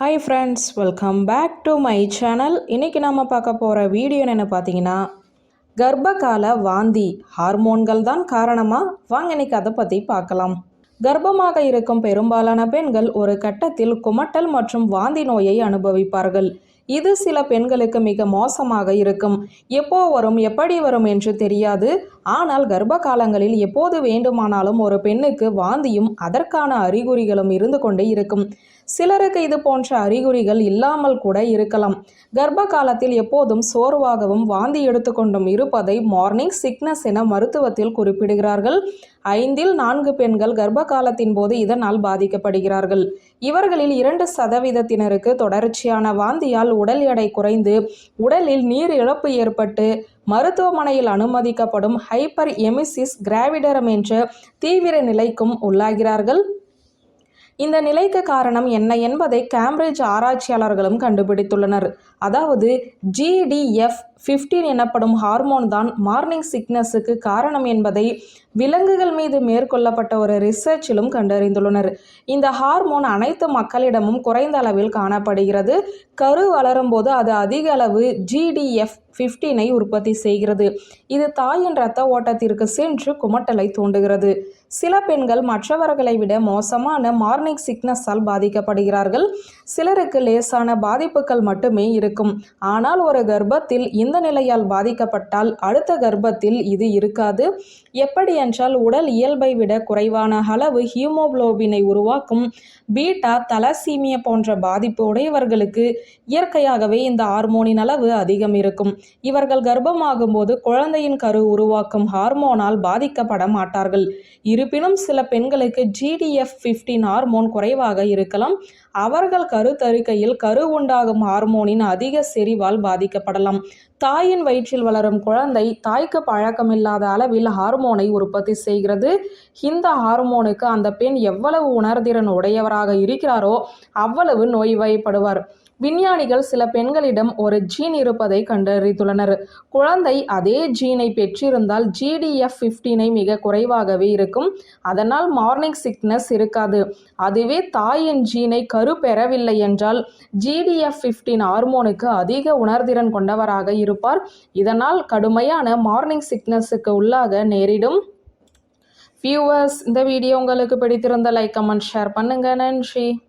Hi friends welcome back to my channel இன்றைக்கி நம்ம பார்க்க போகிற வீடியோ என்ன பார்த்தீங்கன்னா கர்ப்பகால வாந்தி ஹார்மோன்கள் தான் காரணமாக வாங்க இன்னைக்கு அதை பற்றி பார்க்கலாம். கர்ப்பமாக இருக்கும் பெரும்பாலான பெண்கள் ஒரு கட்டத்தில் குமட்டல் மற்றும் வாந்தி நோயை அனுபவிப்பார்கள். இது சில பெண்களுக்கு மிக மோசமாக இருக்கும். எப்போ வரும் எப்படி வரும் என்று தெரியாது. ஆனால் கர்ப்ப காலங்களில் எப்போது வேண்டுமானாலும் ஒரு பெண்ணுக்கு வாந்தியும் அதற்கான அறிகுறிகளும் இருந்து கொண்டே இருக்கும். சிலருக்கு இது போன்ற அறிகுறிகள் இல்லாமல் கூட இருக்கலாம். கர்ப்ப காலத்தில் எப்போதும் சோர்வாகவும் வாந்தி எடுத்துக்கொண்டும் இருப்பதை மார்னிங் சிக்னஸ் என மருத்துவத்தில் குறிப்பிடுகிறார்கள். ஐந்தில் நான்கு பெண்கள் கர்ப்ப காலத்தின் போது இதனால் பாதிக்கப்படுகிறார்கள். இவர்களில் இரண்டு சதவீதத்தினருக்கு தொடர்ச்சியான வாந்தியால் உடல் எடை குறைந்து உடலில் நீர் இழப்பு ஏற்பட்டு மருத்துவமனையில் அனுமதிக்கப்படும் ஹைப்பர் எமிசிஸ் கிராவிடரம் என்ற தீவிர நிலைக்கும் உள்ளாகிறார்கள். இந்த நிலைக்கு காரணம் என்ன என்பதை கேம்பிரிட்ஜ் ஆராய்ச்சியாளர்களும் கண்டுபிடித்துள்ளனர். அதாவது ஜிடிஎஃப் ஃபிஃப்டீன் எனப்படும் ஹார்மோன் தான் மார்னிங் சிக்னஸுக்கு காரணம் என்பதை விலங்குகள் மீது மேற்கொள்ளப்பட்ட ஒரு ரிசர்ச்சிலும் கண்டறிந்துள்ளனர். இந்த ஹார்மோன் அனைத்து மக்களிடமும் குறைந்த அளவில் காணப்படுகிறது. கரு வளரும் போது அது அதிக அளவு ஜிடிஎஃப் ஃபிஃப்டீனை உற்பத்தி செய்கிறது. இது தாயின் இரத்த ஓட்டத்திற்கு சென்று குமட்டலை தூண்டுகிறது. சில பெண்கள் மற்றவர்களை விட மோசமான மார்னிங் சிக்னஸால் பாதிக்கப்படுகிறார்கள். சிலருக்கு லேசான பாதிப்புகள் மட்டுமே இருக்கும். ஆனால் ஒரு கர்ப்பத்தில் இந்த நிலையால் பாதிக்கப்பட்டால் அடுத்த கர்ப்பத்தில் இது இருக்காது. எப்படி என்றால் உடல் இயல்பை விட குறைவான அளவு ஹீமோகுளோபினை உருவாக்கும் பீட்டா தலசீமிய போன்ற பாதிப்பு உடையவர்களுக்கு இயற்கையாகவே இந்த ஹார்மோனின் அளவு அதிகம் இருக்கும். இவர்கள் கர்ப்பமாகும் போது குழந்தையின் கரு உருவாக்கும் ஹார்மோனால் பாதிக்கப்பட மாட்டார்கள். இருப்பினும் சில பெண்களுக்கு ஜிடிஎஃப் ஃபிஃப்டீன் ஹார்மோன் குறைவாக இருக்கலாம். அவர்கள் கருத்தருக்கையில் கரு உண்டாகும் ஹார்மோனின் அதிக செறிவால் பாதிக்கப்படலாம். தாயின் வயிற்றில் வளரும் குழந்தை தாய்க்கு பழக்கமில்லாத அளவில் ஹார்மோனை உற்பத்தி செய்கிறது. இந்த ஹார்மோனுக்கு அந்த பெண் எவ்வளவு உணர்திறன் உடையவராக இருக்கிறாரோ அவ்வளவு நோய்வாய்ப்படுவார். விஞ்ஞானிகள் சில பெண்களிடம் ஒரு ஜீன் இருப்பதை கண்டறிந்துள்ளனர். குழந்தை அதே ஜீனை பெற்றிருந்தால் ஜிடிஎஃப் ஃபிஃப்டீனை மிக குறைவாகவே இருக்கும். அதனால் மார்னிங் சிக்னஸ் இருக்காது. அதுவே தாயின் ஜீனை கரு பெறவில்லை என்றால் ஜிடிஎஃப் ஃபிஃப்டீன் ஹார்மோனுக்கு அதிக உணர்திறன் கொண்டவராக இருப்பார். இதனால் கடுமையான மார்னிங் சிக்னஸுக்கு உள்ளாக நேரிடும். வியூவர்ஸ் இந்த வீடியோ உங்களுக்கு பிடித்திருந்த லைக் கமெண்ட் ஷேர் பண்ணுங்க. நன்றி.